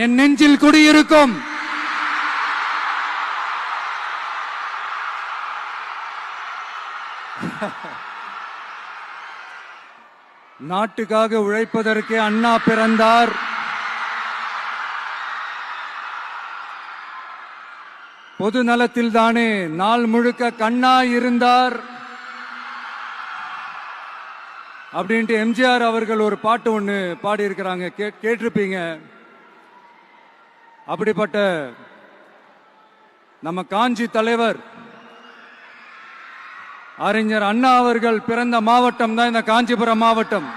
என் நெஞ்சில் குடியிருக்கும். நாட்டுக்காக உழைப்பதற்கு அண்ணா பிறந்தார். பொது நலத்தில் தானே நாள் முழுக்க கண்ணா இருந்தார். அப்படின்ட்டு எம்ஜிஆர் அவர்கள் ஒரு பாட்டு ஒன்று பாடியிருக்கிறாங்க. கே- கேட்டிருப்பீங்க. அப்படிப்பட்ட நம்ம காஞ்சி தலைவர் அறிஞர் அண்ணா அவர்கள் பிறந்த மாவட்டம் தான் இந்த காஞ்சிபுரம் மாவட்டம்.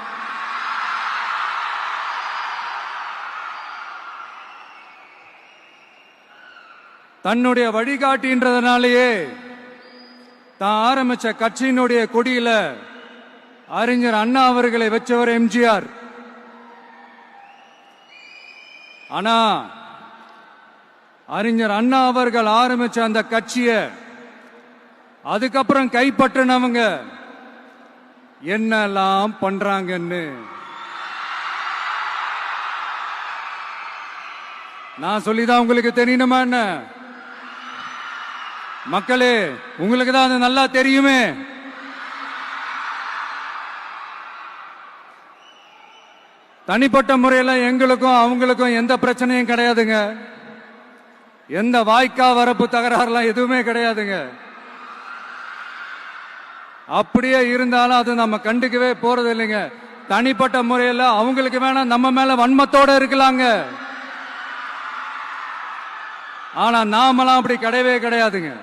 தன்னுடைய வழிகாட்டின்றதுனாலேயே தான் ஆரம்பிச்ச கட்சியினுடைய கொடியில அறிஞர் அண்ணா அவர்களை வச்சவர் எம்ஜிஆர். ஆனா அறிஞர் அண்ணா அவர்கள் ஆரம்பிச்ச அந்த கட்சிய அதுக்கப்புறம் கைப்பற்றினவங்க என்னெல்லாம் பண்றாங்கன்னு. நான் சொல்லிதான் உங்களுக்கு தெரியணுமா என்ன? மக்களே உங்களுக்கு தான் அது நல்லா தெரியுமே? தனிப்பட்ட முறையில் எங்களுக்கும் அவங்களுக்கும் எந்த பிரச்சனையும் கிடையாதுங்க. எந்த வாய்க்கா வரப்பு தகராறுலாம் எதுவுமே கிடையாதுங்க. அப்படியே இருந்தாலும் அது நம்ம கண்டுக்கவே போறது இல்லைங்க. தனிப்பட்ட முறையில் அவங்களுக்கு வேணா நம்ம மேல வன்மத்தோட இருக்கலாங்க. ஆனா நாமெல்லாம் அப்படி கிடையவே கிடையாதுங்க.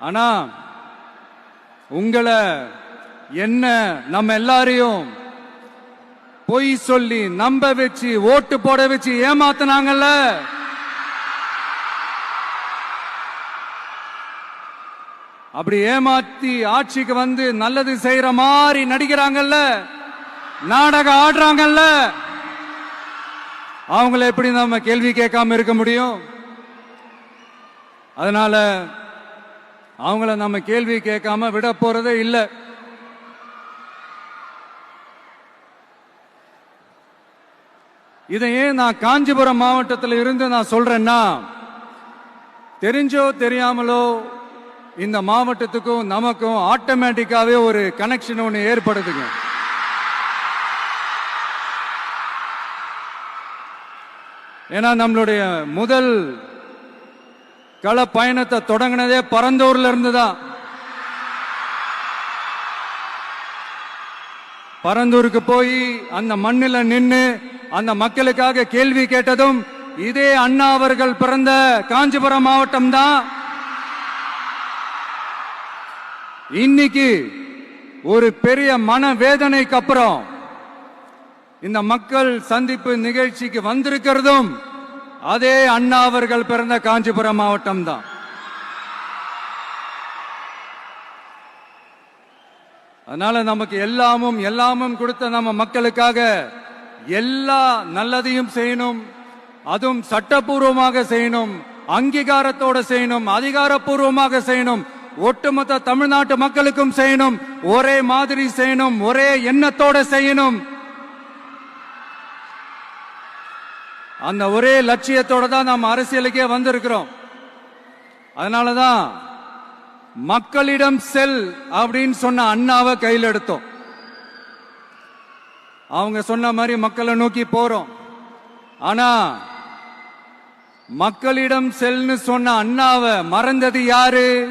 ஆனா உங்களை என்ன நம்ம எல்லாரையும் பொய் சொல்லி நம்ப வச்சு ஓட்டு போட வச்சு ஏமாத்தினாங்கல்ல? அப்படி ஏமாத்தி ஆட்சிக்கு வந்து நல்லது செய்யற மாதிரி நடிக்கிறாங்கல்ல? நாடகம் ஆடுறாங்கல்ல? அவங்கள எப்படி நம்ம கேள்வி கேட்காம இருக்க முடியும்? அதனால அவங்கள நம்ம கேள்வி கேட்காம விட போறதே இல்லை. இதை ஏன் நான் காஞ்சிபுரம் மாவட்டத்தில் இருந்து நான் சொல்றேன்னா தெரிஞ்சோ தெரியாமலோ இந்த மாவட்டத்துக்கும் நமக்கும் ஆட்டோமேட்டிக்காவே ஒரு கனெக்ஷன் ஒன்று ஏற்படுதுங்க. ஏன்னா நம்மளுடைய முதல் கள பயணத்தை தொடங்கினதே பரந்தூர்ல இருந்து தான். பரந்தூருக்கு போய் அந்த மண்ணில் நின்று அந்த மக்களுக்காக கேள்வி கேட்டதும் இதே அண்ணா அவர்கள் பிறந்த காஞ்சிபுரம் மாவட்டம் தான். இன்னைக்கு ஒரு பெரிய மன வேதனைக்கு அப்புறம் இந்த மக்கள் சந்திப்பு நிகழ்ச்சிக்கு வந்திருக்கிறதும் அதே அண்ணா அவர்கள் பிறந்த காஞ்சிபுரம் மாவட்டம் தான். அதனால நமக்கு எல்லாமும் எல்லாமும் கொடுத்த நம்ம மக்களுக்காக எல்லா நல்லதையும் செய்யணும். அதுவும் சட்டப்பூர்வமாக செய்யணும். அங்கீகாரத்தோட செய்யணும். அதிகாரப்பூர்வமாக செய்யணும். ஒட்டுமொத்த தமிழ்நாட்டு மக்களுக்கும் செய்யணும். ஒரே மாதிரி செய்யணும். ஒரே எண்ணத்தோட செய்யணும். அந்த ஒரே லட்சியத்தோட தான் நாம் அரசியலுக்கே வந்திருக்கிறோம். அதனாலதான் மக்களிடம் செல் அப்படின்னு சொன்ன அண்ணாவை கையில் எடுத்தோம். அவங்க சொன்ன மாதிரி மக்களை நோக்கி போறோம். ஆனா மக்களிடம் செல்னு சொன்ன அண்ணாவை மறந்தது யாரு?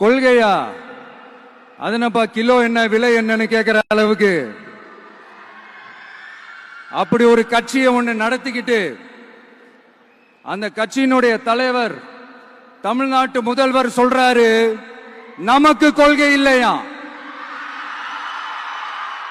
கொள்கையா? அதனப்பா கிலோ என்ன விலை என்னன்னு கேட்கிற அளவுக்கு. அப்படி ஒரு கட்சியை ஒன்று நடத்திக்கிட்டு அந்த கட்சியினுடைய தலைவர் தமிழ்நாட்டு முதல்வர் சொல்றாரு நமக்கு கொள்கை இல்லையா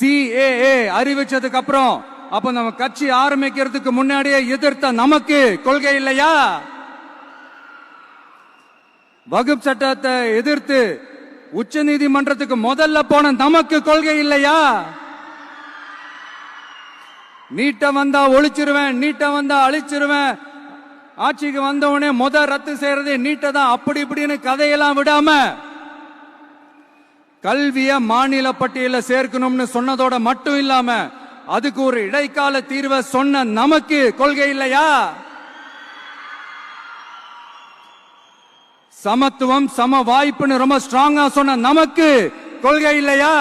சிஏஏ அறிவிச்சதுக்கு அப்புறம் அப்ப நம்ம கட்சி ஆரம்பிக்கிறதுக்கு முன்னாடியே எதிர்த்த நமக்கு கொள்கை இல்லையா? வகுப்பு சட்டத்தை எதிர்த்து உச்ச நீதிமன்றத்துக்கு முதல்ல போன நமக்கு கொள்கை இல்லையா? நீட்ட வந்தா ஒழிச்சிருவேன் நீட்ட வந்தா அழிச்சிருவேன். ஆட்சிக்கு வந்தவனே முத ரத்து செய்யறது நீட்டை தான் அப்படி இப்படின்னு கதையெல்லாம் விடாம கல்விய மாநில பட்டியல சேர்க்கணும்னு சொன்னதோட மட்டும் இல்லாம அதுக்கு ஒரு இடைக்கால தீர்வை சொன்ன நமக்கு கொள்கை இல்லையா? சமத்துவம் சம வாய்ப்புன்னு ரொம்ப ஸ்ட்ராங்கா சொன்ன நமக்கு கொள்கை இல்லையா?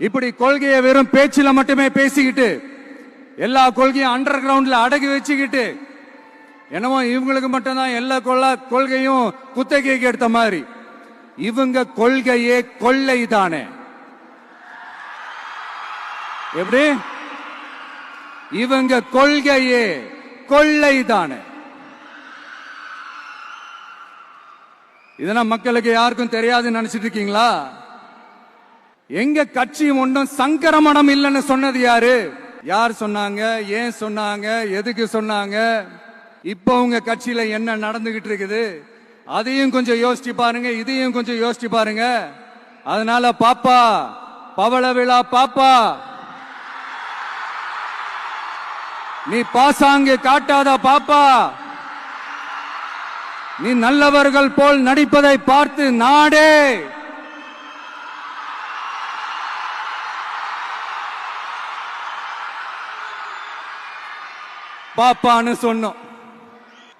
இப்படி கொள்கையை வெறும் பேச்சில மட்டுமே பேசிக்கிட்டு எல்லா கொள்கையும் அண்டர் கிரவுண்ட்ல அடகு வச்சுக்கிட்டு என்னமோ இவங்களுக்கு மட்டும்தான் எல்லா கொள்ள கொள்கையும் குத்தகைக்கு எடுத்த மாதிரி. இவங்க கொள்கையே கொள்ளை தானே எப்படி? இவங்க கொள்கையே கொள்ளை தானே இதெல்லாம் மக்களுக்கு யாருக்கும் தெரியாதுன்னு நினைச்சிட்டு இருக்கீங்களா? எங்க கட்சி ஒன்றும் சங்கரமணம் இல்லைன்னு சொன்னது யாரு? யார் சொன்னாங்க? ஏன் சொன்னாங்க? எதுக்கு சொன்னாங்க? இப்போ உங்க கட்சியில என்ன நடந்துகிட்டு இருக்குது? அதையும் கொஞ்சம் யோசிச்சு பாருங்க இதையும் கொஞ்சம் யோசிச்சு பாருங்க. அதனால பாப்பா பவள விழா பாப்பா. நீ பாசாங்கு காட்டாத பாப்பா. நீ நல்லவர்கள் போல் நடிப்பதை பார்த்து நாடே. பாப்பான்னு சொன்னோம்.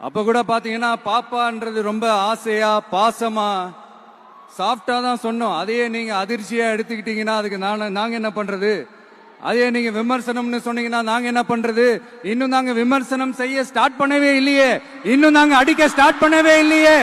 அப்ப கூட பாத்தீங்கன்னா பாப்பான்றது ரொம்ப ஆசையா பாசமா சாஃப்டா தான் சொன்னோம். அதையே நீங்க அதிர்ச்சியா எடுத்துக்கிட்டீங்கன்னா அதுக்கு நான் நாங்க என்ன பண்றது? அதே நீங்க விமர்சனம்னு சொன்னீங்கன்னா நாங்க என்ன பண்றது? இன்னும் நாங்க விமர்சனம் செய்ய ஸ்டார்ட் பண்ணவே இல்லையே. இன்னும் நாங்க அடிக்க ஸ்டார்ட் பண்ணவே இல்லையே.